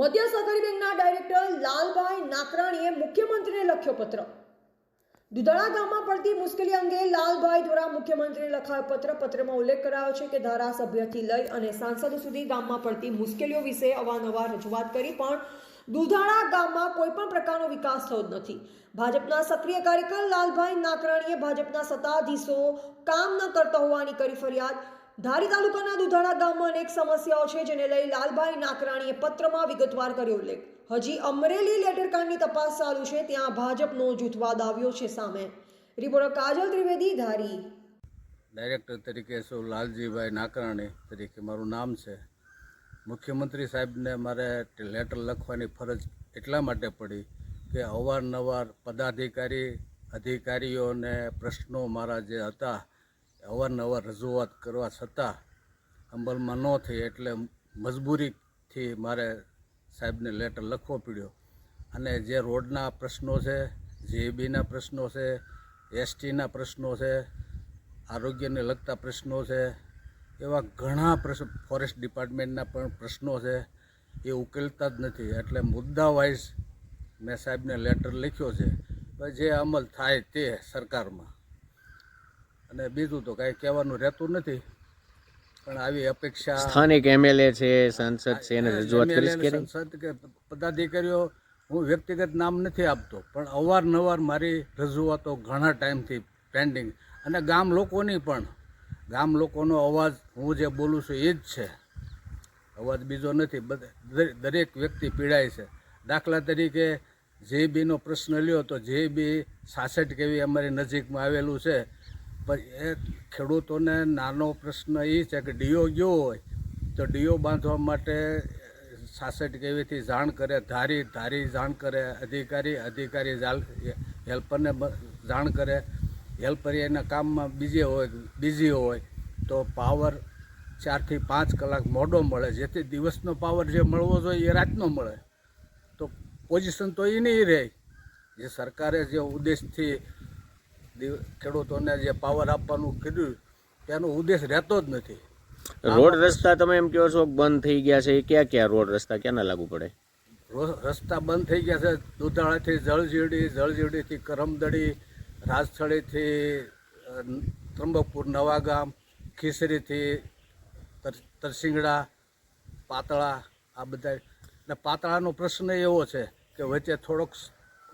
મધ્ય સહકારી બેંકના ડાયરેક્ટર લાલભાઈ નાકરાણીએ મુખ્યમંત્રીને લખ્યો પત્ર. દુધાળા ગામમાં પડતી મુશ્કેલી અંગે લાલભાઈ દ્વારા મુખ્યમંત્રીને લખાયો પત્ર. પત્રમાં ઉલ્લેખ કરાયો છે કે ધારાસભ્યથી લઈ અને સાંસદ સુધી ગામમાં પડતી મુશ્કેલીઓ વિશે અવારનવાર રજૂઆત કરી, પણ દુધાળા ગામમાં કોઈ પણ પ્રકારનો વિકાસ થયો જ નથી. ભાજપના સક્રિય કાર્યકર લાલભાઈ નાકરાણીએ ભાજપના સત્તાધીશો કામ ન કરતા હોવાની કરી ફરિયાદ. ધારી તાલુકાના દુધાળા ગામમાં અનેક સમસ્યાઓ છે, જેને લઈ લાલભાઈ નાકરાણીએ પત્રમાં વિગતવાર કર્યો ઉલ્લેખ. હજી અમરેલી લેટરકાંડની તપાસ ચાલુ છે, ત્યાં ભાજપનો જૂથવાદ આવ્યો છે સામે. રિપોર્ટર કાજલ ત્રિવેદી, ધારી. ડાયરેક્ટર તરીકે શું લાલજીભાઈ નાકરાણી તરીકે મારું નામ છે. મુખ્યમંત્રી સાહેબને મારે લેટર લખવાની ફરજ એટલા માટે પડી કે અવારનવાર પદાધિકારી, અધિકારીઓને પ્રશ્નો મારા જે હતા અવારનવાર રજૂઆત કરવા છતાં અમલમાં ન થઈ એટલે મજબૂરીથી મારે સાહેબને લેટર લખવો પડ્યો. અને જે રોડના પ્રશ્નો છે જીએબીના પ્રશ્નો છે, એસટીના પ્રશ્નો છે, આરોગ્યને લગતા પ્રશ્નો છે, એવા ઘણા પ્રશ્ન ફોરેસ્ટ ડિપાર્ટમેન્ટના પણ પ્રશ્નો છે, એ ઉકેલતા જ નથી. એટલે મુદ્દા વાઇઝ મેં સાહેબને લેટર લખ્યો છે. જે અમલ થાય તે સરકારમાં. અને બીજું તો કાંઈ કહેવાનું રહેતું નથી. પણ આવી અપેક્ષા સ્થાનિક એમએલએ છે સાંસદ છે એને રજૂઆત કરીશ કે સંસદ કે પદાધિકારીઓ હું વ્યક્તિગત નામ નથી આપતો પણ અવારનવાર મારી રજૂઆતો ઘણા ટાઈમથી પેન્ડિંગ અને ગામ લોકોની પણ ગામ લોકોનો અવાજ હું જે બોલું છું એ જ છે. અવાજ બીજો નથી દરેક વ્યક્તિ પીડાય છે. દાખલા તરીકે જે બીનો પ્રશ્ન લ્યો તો જે બી સાસઠ કેવી અમારી નજીકમાં આવેલું છે પણ એ ખેડૂતોને નાનો પ્રશ્ન એ છે કે ડીઓ ગયો હોય, તો ડીઓ બાંધવા માટે સાસઠ કેવીથી જાણ કરે? ધારી ધારી જાણ કરે, અધિકારી અધિકારી હેલ્પરને જાણ કરે. હેલ્પર એના કામમાં બીજે હોય, બીજી હોય, તો પાવર ચારથી પાંચ કલાક મોડો મળે. જેથી દિવસનો પાવર જે મળવો જોઈએ એ રાતનો મળે. તો પોઝિશન તો એ નહીં રહે. જે સરકારે જે ઉદ્દેશથી ખેડૂતોને જે પાવર આપવાનું કીધું તેનો ઉદ્દેશ રહેતો જ નથી. રોડ રસ્તા તમે એમ કહો છો કે બંધ થઈ ગયા છે એ ક્યાં ક્યાં રોડ રસ્તા ક્યાંના લાગુ પડે? રસ્તા બંધ થઈ ગયા છે દુધાળાથી જળજીડી જળજીડીથી કરમદડી રાજસ્થળીથી ત્રંબકપુર નવાગામ ખીસરીથી તર- તરસિંગડા પાતળા આ બધા. ને પાતળાનો પ્રશ્ન એવો છે કે વચ્ચે થોડોક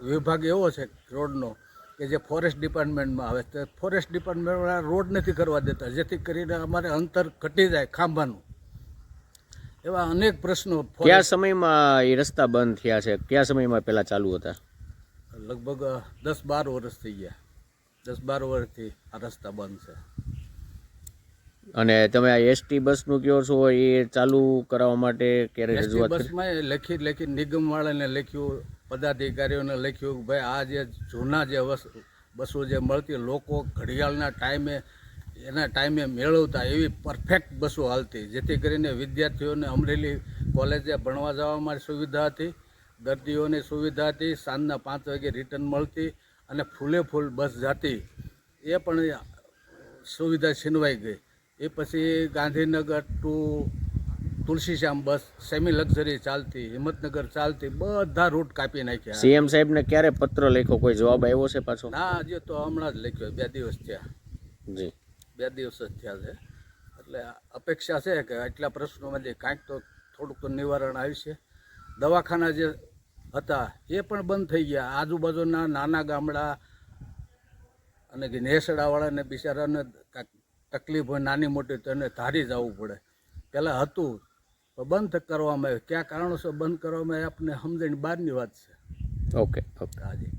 વિભાગ એવો છે રોડનો કે જે ફોરેસ્ટ ડિપાર્ટમેન્ટમાં આવે તે ફોરેસ્ટ ડિપાર્ટમેન્ટવાળા રોડ નથી કરવા દેતા. જેથી કરીને અમારે અંતર ઘટી જાય ખાંભાનું. એવા અનેક પ્રશ્નો કયા સમયમાં એ રસ્તા બંધ થયા છે? કયા સમયમાં પહેલાં ચાલુ હતા? લગભગ દસ બાર વર્ષ થઈ ગયા. દસ બાર વર્ષથી આ રસ્તા બંધ છે. અને તમે આ એસટી બસનું કહો છો? એ ચાલુ કરાવવા માટે ક્યારે એસટી રજૂઆત બસમાં લખી લખી નિગમવાળાને લખ્યું પદાધિકારીઓને લખ્યું કે ભાઈ આ જે જૂના જે બસો જે મળતી લોકો ઘડિયાળના ટાઈમે એના ટાઈમે મેળવતા એવી પરફેક્ટ બસો હાલતી. જેથી કરીને વિદ્યાર્થીઓને અમરેલી કોલેજે ભણવા જવામાં સુવિધા હતી દર્દીઓને સુવિધા હતી સાંજના પાંચ વાગે રિટર્ન મળતી અને ફૂલે ફૂલ બસ જાતી. એ પણ સુવિધા છીનવાઈ ગઈ. એ પછી Gandhinagar to Tulsishyam bus semi luxury ચાલતી હિંમતનગર ચાલતી બધા રૂટ કાપી નાખ્યા. સીએમ સાહેબને ક્યારે પત્ર લખ્યો? કોઈ જવાબ આવ્યો છે પાછો? ના હજી તો હમણાં જ લખ્યો બે દિવસ થયા. જી. બે દિવસ જ થયા છે. એટલે અપેક્ષા છે કે આટલા પ્રશ્નોમાંથી કાંઈક તો થોડુંક તો નિવારણ છે. દવાખાના જે હતા એ પણ બંધ થઈ ગયા. આજુબાજુના નાના ગામડા અને નેસડાવાળાને બિચારાને કાંઈક તકલીફ હોય નાની મોટી તો એને ધારી જવું પડે. પહેલાં હતું તો બંધ કરવામાં આવ્યું. કયા કારણોસર બંધ કરવામાં આવે આપણને સમજણ બહારની વાત છે. ઓકે ઓકે હાજી